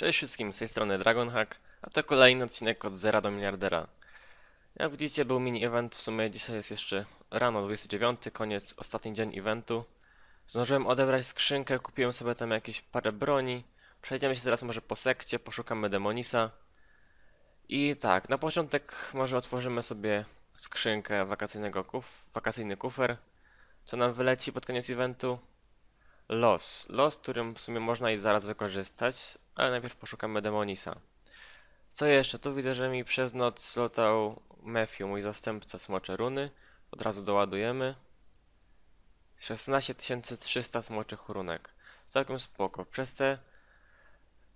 Cześć wszystkim, z tej strony Dragonhack, a to kolejny odcinek od zera do miliardera. Jak widzicie był mini event, w sumie dzisiaj jest jeszcze rano 29, koniec, ostatni dzień eventu. Zdążyłem odebrać skrzynkę, kupiłem sobie tam jakieś parę broni. Przejdziemy się teraz może po sekcie, poszukamy Demonisa. I tak, na początek może otworzymy sobie skrzynkę wakacyjnego kuf, wakacyjny kufer. Co nam wyleci pod koniec eventu? Los. Los, którym w sumie można i zaraz wykorzystać, ale najpierw poszukamy Demonisa. Co jeszcze? Tu widzę, że mi przez noc slotał Matthew, mój zastępca smocze runy. Od razu doładujemy. 16300 smoczych runek. Całkiem spoko. Przez te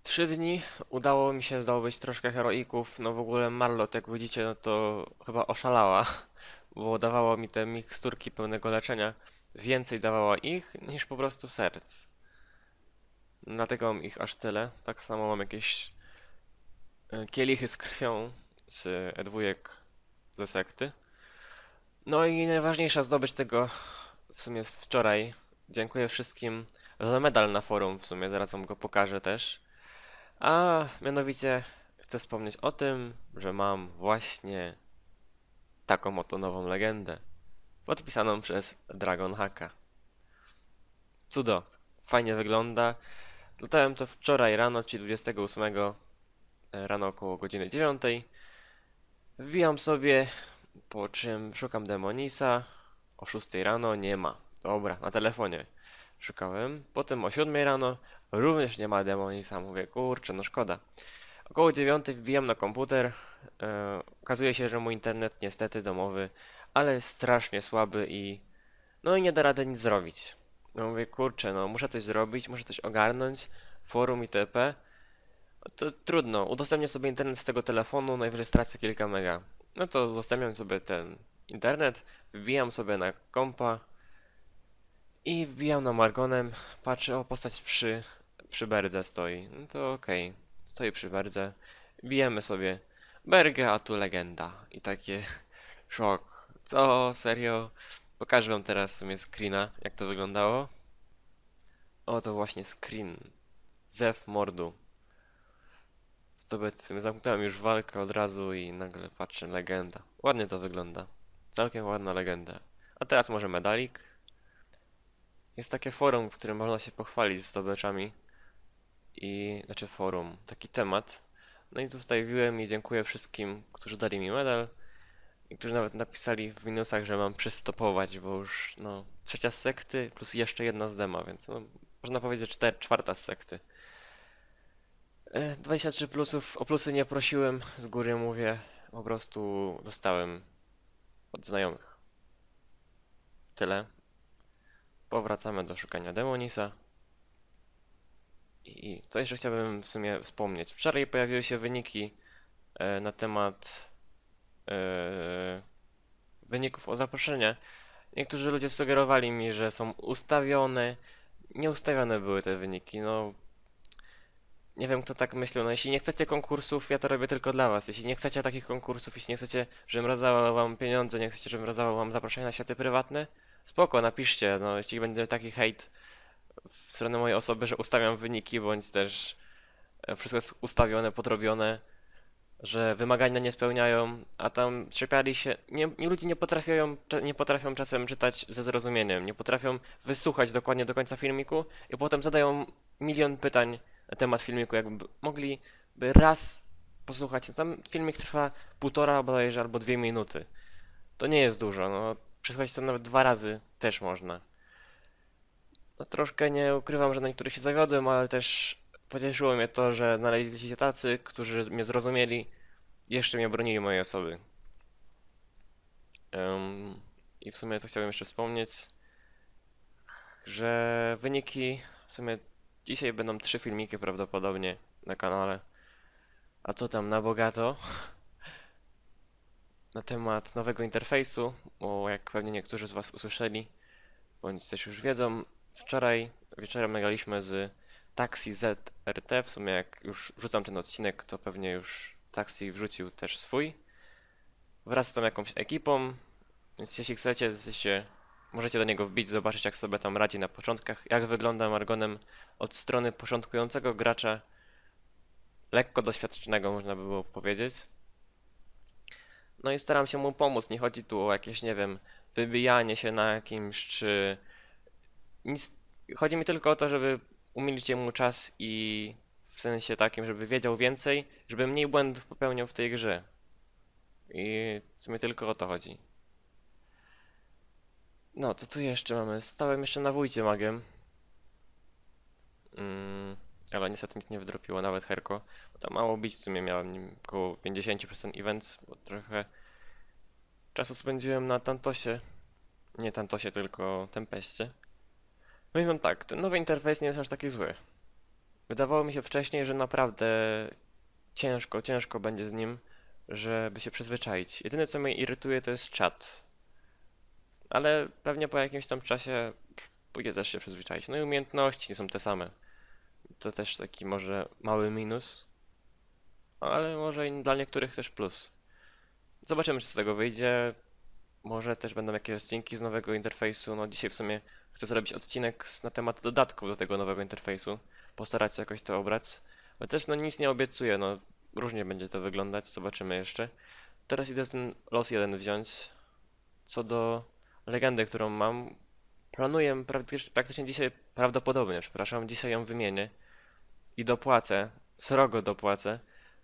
3 dni udało mi się zdobyć troszkę heroików. No w ogóle Marlot, jak widzicie, no to chyba oszalała, bo dawało mi te miksturki pełnego leczenia więcej dawała ich niż po prostu serc. Dlatego mam ich aż tyle. Tak samo mam jakieś e, kielichy z krwią z E2 ze sekty. No i najważniejsza zdobycz tego w sumie jest wczoraj. Dziękuję wszystkim za medal na forum, w sumie zaraz wam go pokażę też. A mianowicie chcę wspomnieć o tym, że mam właśnie taką oto nową legendę podpisaną przez Dragonhacka. Cudo, fajnie wygląda. Dodałem to wczoraj rano, czyli 28 e, rano około godziny 9. Wbijam sobie, po czym szukam Demonisa. O 6 rano nie ma. Dobra, na telefonie szukałem. Potem o 7 rano również nie ma Demonisa. Mówię, kurczę, no szkoda. Około 9 wbijam na komputer. E, okazuje się, że mój internet niestety domowy ale jest strasznie słaby i no i nie da rady nic zrobić. No mówię, kurczę, no muszę coś zrobić, muszę coś ogarnąć, forum itp. To trudno, udostępnię sobie internet z tego telefonu, najwyżej stracę kilka mega. No to udostępniam sobie ten internet, wbijam sobie na kompa i wbijam na Margonem, patrzę, o postać przy, przy berdze stoi. No to okej, stoi przy berdze, bijemy sobie bergę, a tu legenda. I takie szok. Co? Serio? Pokażę wam teraz w sumie screena, jak to wyglądało. O, to właśnie screen. Zew mordu. Zdobyć, w sumie zamknąłem już walkę od razu i nagle patrzę, legenda. Ładnie to wygląda. Całkiem ładna legenda. A teraz może medalik. Jest takie forum, w którym można się pochwalić zdobyczami. I, znaczy forum, taki temat. No i tutaj wbiłem i dziękuję wszystkim, którzy dali mi medal. I którzy nawet napisali w minusach, że mam przystopować, bo już no, trzecia z sekty plus jeszcze jedna z dema, więc no, można powiedzieć czter, czwarta z sekty. E, 23 plusów, o plusy nie prosiłem, z góry mówię, po prostu dostałem od znajomych. Tyle. Powracamy do szukania Demonisa. I co jeszcze chciałbym w sumie wspomnieć. Wczoraj pojawiły się wyniki e, na temat e, wyników o zaproszenie. Niektórzy ludzie sugerowali mi, że są ustawione. Nieustawione były te wyniki. No, nie wiem kto tak myślał. No, jeśli nie chcecie konkursów, ja to robię tylko dla was. Jeśli nie chcecie takich konkursów, jeśli nie chcecie, żebym rozdawał wam pieniądze, nie chcecie, żebym rozdawał wam zaproszenia na światy prywatne, spoko, napiszcie. No, jeśli będzie taki hejt w stronę mojej osoby, że ustawiam wyniki, bądź też e, wszystko jest ustawione, podrobione że wymagania nie spełniają, a tam trzepiali się. Nie, nie ludzie nie potrafią, nie potrafią czasem czytać ze zrozumieniem, nie potrafią wysłuchać dokładnie do końca filmiku i potem zadają milion pytań na temat filmiku, jakby mogli by raz posłuchać. Tam filmik trwa półtora bodajże albo dwie minuty. To nie jest dużo, no przesłuchać to nawet dwa razy też można. No troszkę nie ukrywam, że na niektórych się zawiodłem, ale też pocieszyło mnie to, że znaleźli się tacy, którzy mnie zrozumieli jeszcze mnie bronili mojej osoby. Em, I w sumie to chciałbym jeszcze wspomnieć, że wyniki w sumie dzisiaj będą trzy filmiki prawdopodobnie na kanale. A co tam na bogato? Na temat nowego interfejsu, bo jak pewnie niektórzy z Was usłyszeli, bądź też już wiedzą, wczoraj wieczorem nagraliśmy z Taxi ZRT. W sumie jak już wrzucam ten odcinek, to pewnie już Taxi wrzucił też swój. Wraz z tą jakąś ekipą, więc jeśli chcecie, jesteście, możecie do niego wbić, zobaczyć jak sobie tam radzi na początkach, jak wygląda Margonem od strony początkującego gracza. lekko doświadczonego, można by było powiedzieć. No i staram się mu pomóc. Nie chodzi tu o jakieś, nie wiem, wybijanie się na jakimś, czy nic. Chodzi mi tylko o to, żeby umilić mu czas i w sensie takim, żeby wiedział więcej, żeby mniej błędów popełniał w tej grze. I w sumie tylko o to chodzi. No, co tu jeszcze mamy? Stałem jeszcze na wójcie magiem. Mm, ale niestety nic nie wydropiło, nawet herko. Bo tam mało bić w sumie miałem nim około 50% events, bo trochę czasu spędziłem na Tantosie. Nie Tantosie, tylko Tempeście. No i mam tak, ten nowy interfejs nie jest aż taki zły. Wydawało mi się wcześniej, że naprawdę ciężko, ciężko będzie z nim, żeby się przyzwyczaić. Jedyne co mnie irytuje to jest czat. Ale pewnie po jakimś tam czasie pójdzie też się przyzwyczaić. No i umiejętności nie są te same. To też taki może mały minus, ale może dla niektórych też plus. Zobaczymy, czy z tego wyjdzie. Może też będą jakieś odcinki z nowego interfejsu. No dzisiaj w sumie chcę zrobić odcinek na temat dodatków do tego nowego interfejsu. Postarać się jakoś to obrać. Ale też no nic nie obiecuję, no różnie będzie to wyglądać, zobaczymy jeszcze. Teraz idę ten los jeden wziąć. Co do legendy, którą mam, planuję praktycznie, dzisiaj, prawdopodobnie, przepraszam, dzisiaj ją wymienię i dopłacę, srogo dopłacę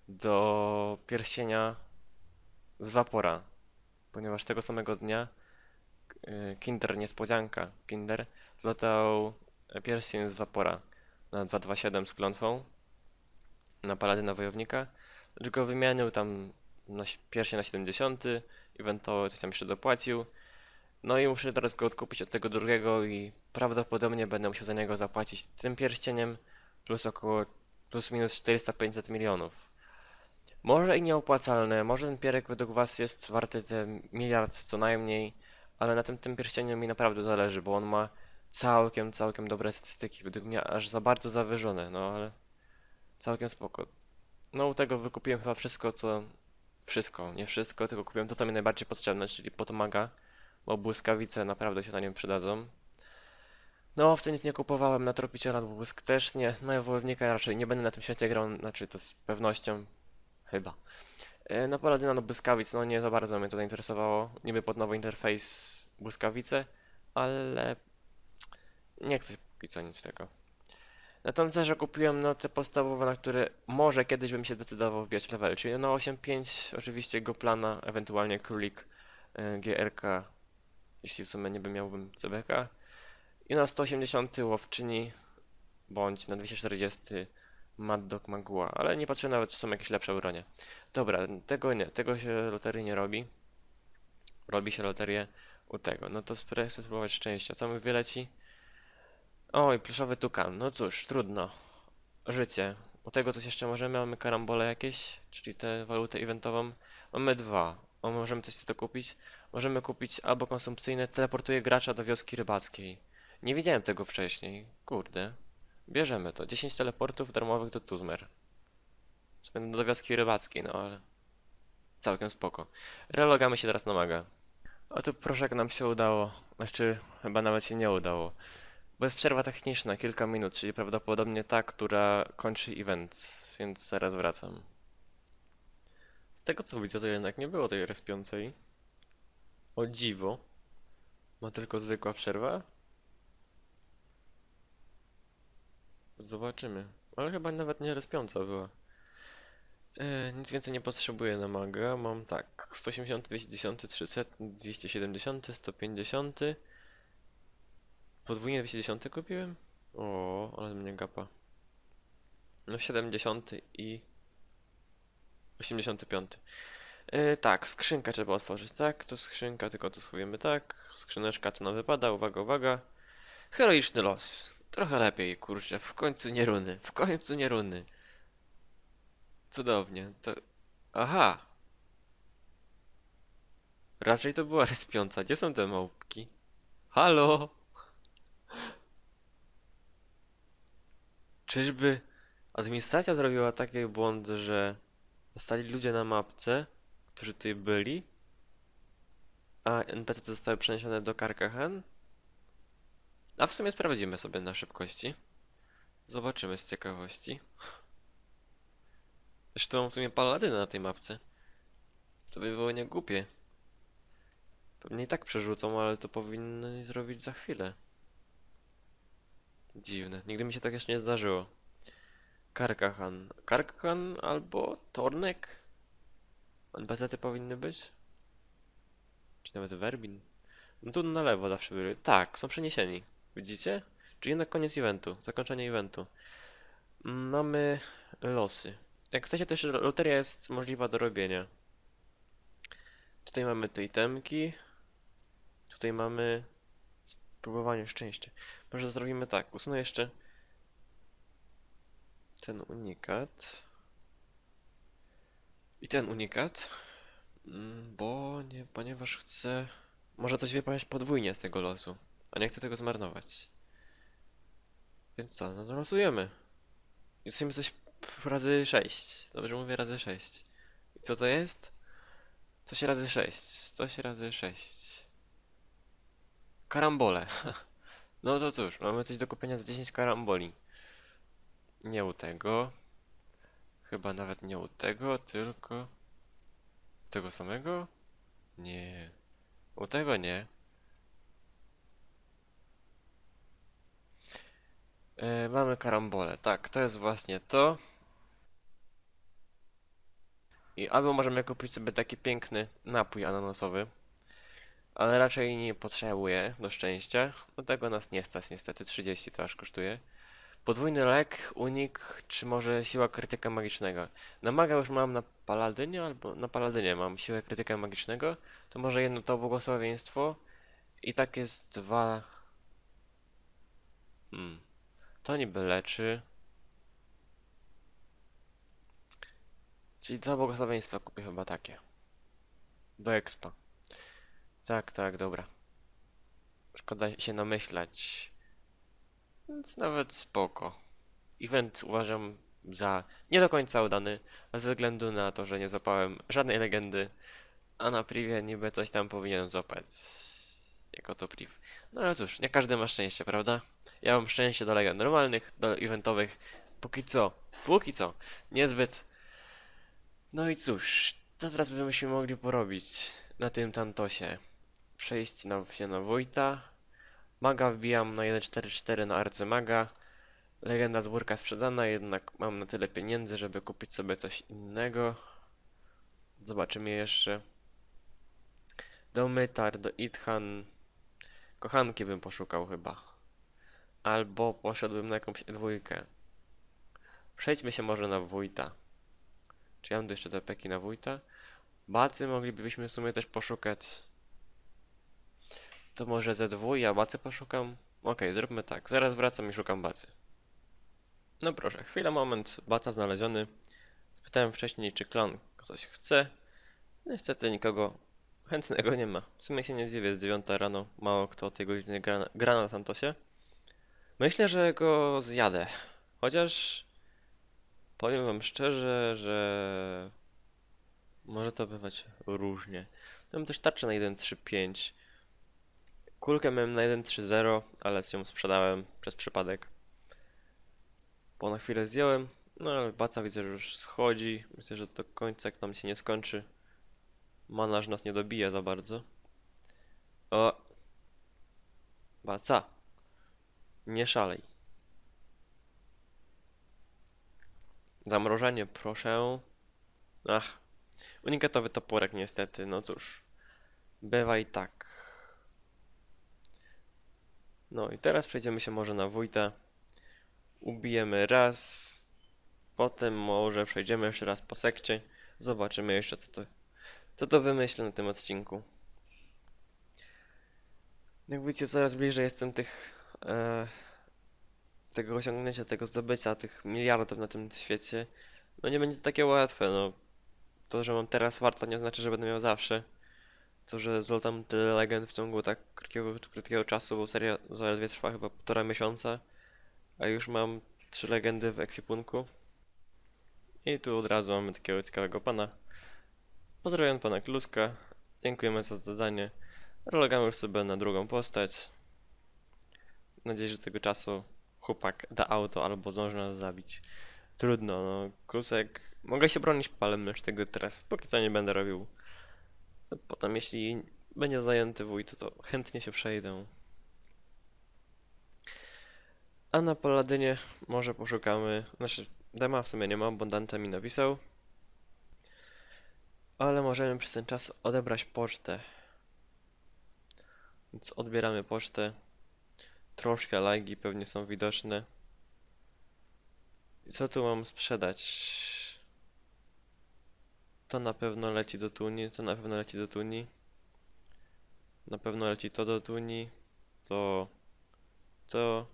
do pierścienia z Vapora, ponieważ tego samego dnia Kinder niespodzianka, Kinder zlotał pierścień z Vapora na 227 z klątwą na Paladyna Wojownika, tylko wymienił tam na, pierścień na 70, eventowo coś tam jeszcze dopłacił, no i muszę teraz go odkupić od tego drugiego i prawdopodobnie będę musiał za niego zapłacić tym pierścieniem plus około plus minus 400-500 milionów. Może i nieopłacalne, może ten pierek według was jest warty ten miliard co najmniej, ale na tym, tym pierścieniu mi naprawdę zależy, bo on ma całkiem, całkiem dobre statystyki, według mnie aż za bardzo zawyżone, no ale całkiem spoko. No u tego wykupiłem chyba wszystko, co... Wszystko, nie wszystko, tylko kupiłem to, co mi najbardziej potrzebne, czyli potomaga, bo błyskawice naprawdę się na nim przydadzą. No, owce nic nie kupowałem, na tropiciela, błysk też nie. No ja wojownika raczej nie będę na tym świecie grał, znaczy to z pewnością, chyba. E, No Paladyna no błyskawic, no nie za bardzo mnie to zainteresowało. Niby pod nowy interfejs błyskawice, ale nie chcę póki co nic z tego. Na tancerze kupiłem no te podstawowe, na które może kiedyś bym się decydował wbijać level, czyli no 8.5 oczywiście go plana, ewentualnie królik e, GRK, jeśli w sumie nie bym miałbym CBK. I na 180 łowczyni, bądź na 240 Mad Dog Magua, ale nie patrzę nawet, czy są jakieś lepsze bronie. Dobra, tego nie, tego się loterii nie robi. Robi się loterię u tego. No to chcę spróbować szczęścia. Co mi wyleci? Oj, pluszowy tukan. No cóż, trudno. Życie. U tego coś jeszcze możemy? Mamy karambole jakieś, czyli tę walutę eventową. Mamy dwa. O, możemy coś z tego kupić? Możemy kupić albo konsumpcyjne, teleportuje gracza do wioski rybackiej. Nie widziałem tego wcześniej. Kurde. Bierzemy to. 10 teleportów darmowych do Tuzmer. Będą do wioski rybackiej, no ale... Całkiem spoko. Relogamy się teraz na maga. A tu proszę, jak nam się udało. Znaczy, chyba nawet się nie udało. Bo jest przerwa techniczna, kilka minut, czyli prawdopodobnie ta, która kończy event, więc zaraz wracam. Z tego co widzę, to jednak nie było tej respiącej. O dziwo. Ma tylko zwykła przerwa? Zobaczymy. Ale chyba nawet nie respiąca była. E, nic więcej nie potrzebuję na maga. Mam tak. 180, 210, 300, 270, 150. Podwójnie 210 kupiłem? O, ale mnie gapa. No 70 i 85. Yy, tak, skrzynkę trzeba otworzyć, tak? To skrzynka, tylko to schowujemy tak. Skrzyneczka to nam wypada, uwaga, uwaga. Heroiczny los. Trochę lepiej, kurczę. W końcu nie runy. W końcu nie runy. Cudownie. To... Aha. Raczej to była respiąca. Gdzie są te małpki? Halo? Czyżby administracja zrobiła taki błąd, że zostali ludzie na mapce, którzy tutaj byli, a NPC zostały przeniesione do Karkahan? A w sumie sprawdzimy sobie na szybkości. Zobaczymy z ciekawości. Zresztą w sumie paladyny na tej mapce. To by było nie głupie. Pewnie i tak przerzucą, ale to powinny zrobić za chwilę. Dziwne. Nigdy mi się tak jeszcze nie zdarzyło. Karkahan. Karkahan albo Tornek? NPC-ty powinny być? Czy nawet Werbin? No tu na lewo zawsze byli. Tak, są przeniesieni. Widzicie? Czyli na koniec eventu. Zakończenie eventu. Mamy losy. Jak chcecie, to jeszcze loteria jest możliwa do robienia. Tutaj mamy te itemki. Tutaj mamy spróbowanie szczęścia. Może zrobimy tak. Usunę jeszcze ten unikat. I ten unikat. Mm, Bo nie, ponieważ chcę. Może coś wypaść podwójnie z tego losu. A nie chcę tego zmarnować. Więc co? No to losujemy. I losujemy coś razy 6. Dobrze mówię razy 6. I co to jest? Coś razy 6. Coś razy 6. Karambole. No to cóż, mamy coś do kupienia za 10 karamboli. Nie u tego. Chyba nawet nie u tego, tylko... Tego samego? Nie. U tego nie. E, mamy karambole. Tak, to jest właśnie to. I albo możemy kupić sobie taki piękny napój ananasowy. Ale raczej nie potrzebuję do szczęścia. Do tego nas nie stać niestety. 30 to aż kosztuje. Podwójny lek, unik, czy może siła krytyka magicznego. Na maga już mam na paladynie, albo na paladynie mam siłę krytyka magicznego. To może jedno to błogosławieństwo. I tak jest dwa... Hmm. To niby leczy. Czyli dwa błogosławieństwa kupię chyba takie. Do expa. Tak, tak, dobra. Szkoda się namyślać. Więc nawet spoko. Event uważam za nie do końca udany, ze względu na to, że nie złapałem żadnej legendy, a na privie niby coś tam powinien złapać. Jako to priv. No ale cóż, nie każdy ma szczęście, prawda? Ja mam szczęście do legend normalnych, do eventowych. Póki co, póki co, niezbyt. No i cóż, to teraz byśmy mogli porobić na tym Tantosie. Przejść na, się na Wojta. Maga wbijam na 1.4.4 na arcymaga. Legenda z burka sprzedana, jednak mam na tyle pieniędzy, żeby kupić sobie coś innego. Zobaczymy jeszcze. Do Mytar, do Ithan. Kochanki bym poszukał chyba. Albo poszedłbym na jakąś dwójkę. Przejdźmy się może na wójta. Czy ja mam tu jeszcze te peki na wójta? Bacy moglibyśmy w sumie też poszukać. To może Z2, ja bacy poszukam? Okej, zróbmy tak. Zaraz wracam i szukam bacy. No proszę, chwila, moment. Baca znaleziony. Spytałem wcześniej, czy klon coś chce. Niestety nikogo chętnego nie ma. W sumie się nie dziwię, jest 9 rano. Mało kto o tej godzinie gra, gra na Santosie. Myślę, że go zjadę. Chociaż powiem wam szczerze, że może to bywać różnie. Mam też tarczę na 1.3.5. Kulkę miałem na 1.3.0, ale ją sprzedałem przez przypadek. Bo na chwilę zdjąłem. No ale baca widzę, że już schodzi. Myślę, że do końca jak nam się nie skończy. Manaż nas nie dobije za bardzo. O! Baca! Nie szalej. Zamrożenie, proszę. Ach. Unikatowy toporek niestety, no cóż. Bywa i tak. No i teraz przejdziemy się może na wójta. Ubijemy raz. Potem może przejdziemy jeszcze raz po sekcie. Zobaczymy jeszcze co to, co to wymyślę na tym odcinku. Jak widzicie, coraz bliżej jestem tych e, tego osiągnięcia, tego zdobycia tych miliardów na tym świecie. No nie będzie to takie łatwe, no. To, że mam teraz warta nie znaczy, że będę miał zawsze. To, że zlotam tyle legend w ciągu tak krótkiego, krótkiego czasu, bo seria zaledwie trwa chyba półtora miesiąca, a już mam trzy legendy w ekwipunku. I tu od razu mamy takiego ciekawego pana. Pozdrawiam pana Kluska. Dziękujemy za zadanie. Rologamy już sobie na drugą postać. Mam nadzieję, że tego czasu chłopak da auto albo zdąży nas zabić. Trudno, no. Klusek. Mogę się bronić palem, lecz tego teraz póki co nie będę robił. Potem, jeśli będzie zajęty wójt, to chętnie się przejdę. A na Paladynie może poszukamy. Znaczy, dema w sumie nie mam, bo Dante mi napisał. Ale możemy przez ten czas odebrać pocztę. Więc odbieramy pocztę. Troszkę lajki pewnie są widoczne. I Co tu mam sprzedać? To na pewno leci do Tuni, to na pewno leci do Tuni. Na pewno leci to do Tuni. To... To...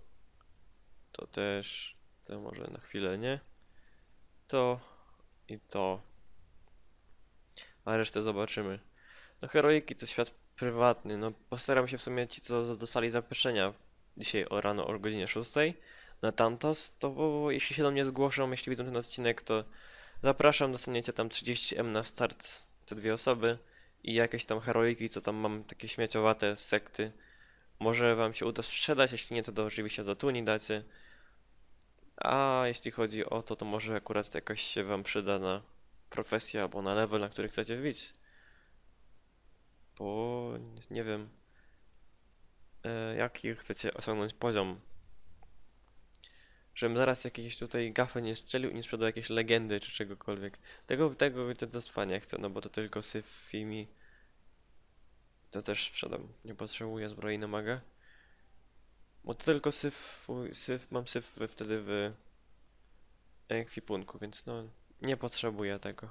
To też... To może na chwilę nie. To... I to. A resztę zobaczymy. No heroiki to świat prywatny. No postaram się w sumie ci, co dostali zaproszenia dzisiaj o rano o godzinie 6 na Tantos, to bo, jeśli się do mnie zgłoszą, jeśli widzą ten odcinek, to zapraszam, dostaniecie tam 30M na start, te dwie osoby i jakieś tam heroiki, co tam mam, takie śmieciowate sekty. Może wam się uda sprzedać, jeśli nie, to do, oczywiście do Tuni dacie. A jeśli chodzi o to, to może akurat jakoś się wam przyda na profesję albo na level, na który chcecie wbić. Bo nie wiem, e, jaki chcecie osiągnąć poziom. Żebym zaraz jakieś tutaj gafy nie strzelił i nie sprzedał jakieś legendy czy czegokolwiek. Tego, tego dziadostwa nie chcę, no bo to tylko syf i mi. To też sprzedam. Nie potrzebuję zbroi na maga. Bo to tylko syf, syf mam syf wtedy w ekwipunku, więc no nie potrzebuję tego.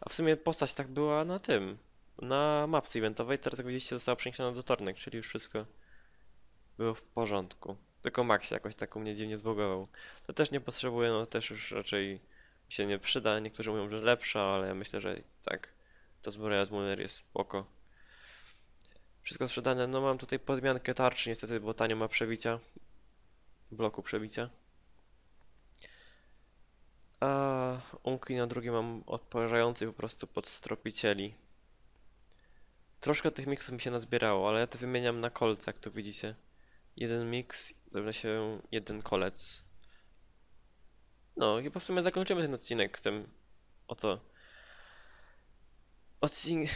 A w sumie postać tak była na tym, na mapce eventowej, teraz jak widzicie została przeniesiona do Tornek, czyli już wszystko było w porządku. Tylko Max jakoś tak u mnie dziwnie zbogował. To też nie potrzebuję, no też już raczej mi się nie przyda. Niektórzy mówią, że lepsza, ale ja myślę, że tak ta zbroja z Muller jest spoko. Wszystko sprzedane. No mam tutaj podmiankę tarczy niestety, bo tanio ma przebicia. Bloku przebicia. A unki na drugie mam odpowiadający po prostu pod stropicieli. Troszkę tych miksów mi się nazbierało, ale ja to wymieniam na kolce, jak tu widzicie. Jeden miks, równa się jeden kolec. No, i po w sumie zakończymy ten odcinek tym oto odcink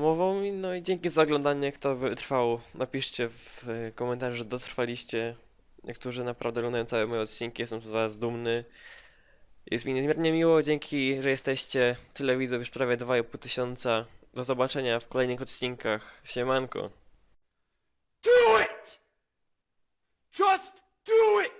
mową. No i dzięki za oglądanie, kto wytrwał. Napiszcie w e, komentarzu, że dotrwaliście. Niektórzy naprawdę oglądają całe moje odcinki, jestem z was dumny. Jest mi niezmiernie miło, dzięki, że jesteście. Tyle widzów, już prawie 2,5 tysiąca. Do zobaczenia w kolejnych odcinkach. Siemanko. Do it! Just do it!